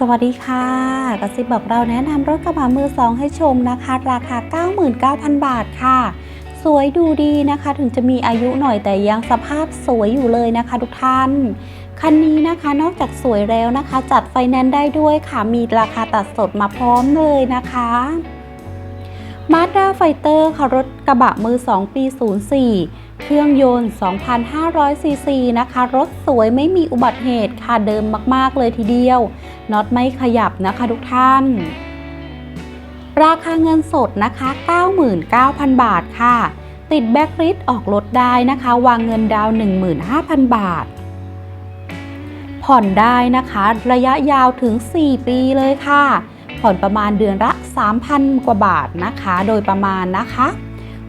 สวัสดีค่ะกระซิบบอกเราแนะนำรถกระบะมือสองให้ชมนะคะ ราคา 99,000 บาทค่ะ สวยดูดีนะคะ ถึงจะมีอายุหน่อยแต่ยังสภาพสวยอยู่เลยนะคะ ทุกท่าน คันนี้นะคะนอกจากสวยแล้วนะคะ จัดไฟแนนซ์ได้ด้วยค่ะ มีราคาตัดสดมาพร้อมเลยนะคะ Mazda Fighter ค่ะรถกระบะมือ2ปี 04 เครื่องยนต์ 2,500 ซีซีนะคะ รถสวยไม่มีอุบัติเหตุค่ะเดิมมาก ๆ เลยทีเดียว น็อตไม่ขยับนะคะทุกท่าน ราคาเงินสดนะคะ 99,000 บาทค่ะ ติดแบ็กริดออกรถได้นะคะ วางเงินดาวน์15,000 บาท ผ่อนได้นะคะ ระยะยาวถึง 4 ปีเลยค่ะ ผ่อนประมาณเดือนละ 3,000 กว่าบาทนะคะ โดยประมาณนะคะ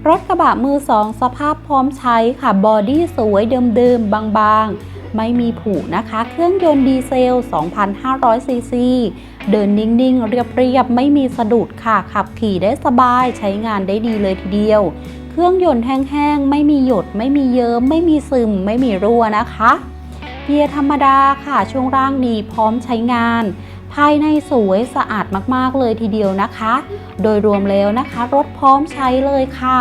รถกระบะมือสองสภาพพร้อมใช้ค่ะ บอดี้สวยเดิมๆ บางๆ ไม่มีผุนะคะ เครื่องยนต์ดีเซล 2,500 ซีซี เดินนิ่งๆ เรียบๆ ไม่มีสะดุดค่ะ ขับขี่ได้สบาย ใช้งานได้ดีเลยทีเดียว เครื่องยนต์แห้งๆ ไม่มีหยด ไม่มีเยิ้ม ไม่มีซึม ไม่มีรั่วนะคะ เกียร์ธรรมดาค่ะ ช่วงล่างดีพร้อมใช้งาน ภายในสวยสะอาดมากๆเลยทีเดียวนะคะ โดยรวมแล้วนะคะ รถพร้อมใช้เลยค่ะ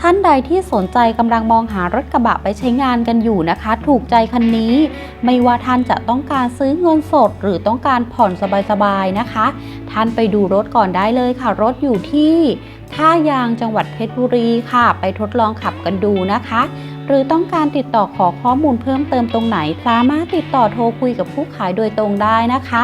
ท่านใดที่สนใจกำลังมองหารถกระบะไปใช้งานกันอยู่นะคะ ถูกใจคันนี้ ไม่ว่าท่านจะต้องการซื้อเงินสด หรือต้องการผ่อนสบายๆนะคะ ท่านไปดูรถก่อนได้เลยค่ะ รถอยู่ที่ท่ายางจังหวัดเพชรบุรีค่ะ ไปทดลองขับกันดูนะคะ หรือต้องการติดต่อขอข้อมูลเพิ่มเติมตรงไหน สามารถติดต่อโทรคุยกับผู้ขายโดยตรงได้นะคะ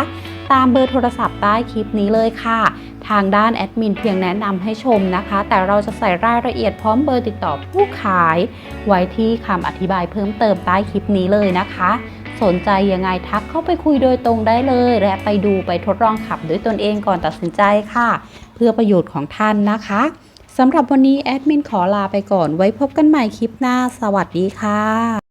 ตามเบอร์โทรศัพท์ใต้คลิปนี้เลยค่ะ ทางด้านแอดมินเพียงแนะนำให้ชมนะคะ แต่เราจะใส่รายละเอียดพร้อมเบอร์ติดต่อผู้ขาย ไว้ที่คำอธิบายเพิ่มเติมใต้คลิปนี้เลยนะคะสนใจยังไงทักเข้าไปคุยโดยตรงได้เลย และไปดูไปทดลองขับด้วยตนเองก่อนตัดสินใจค่ะ เพื่อประโยชน์ของท่านนะคะ สำหรับวันนี้แอดมินขอลาไปก่อนไว้พบกันใหม่คลิปหน้า สวัสดีค่ะ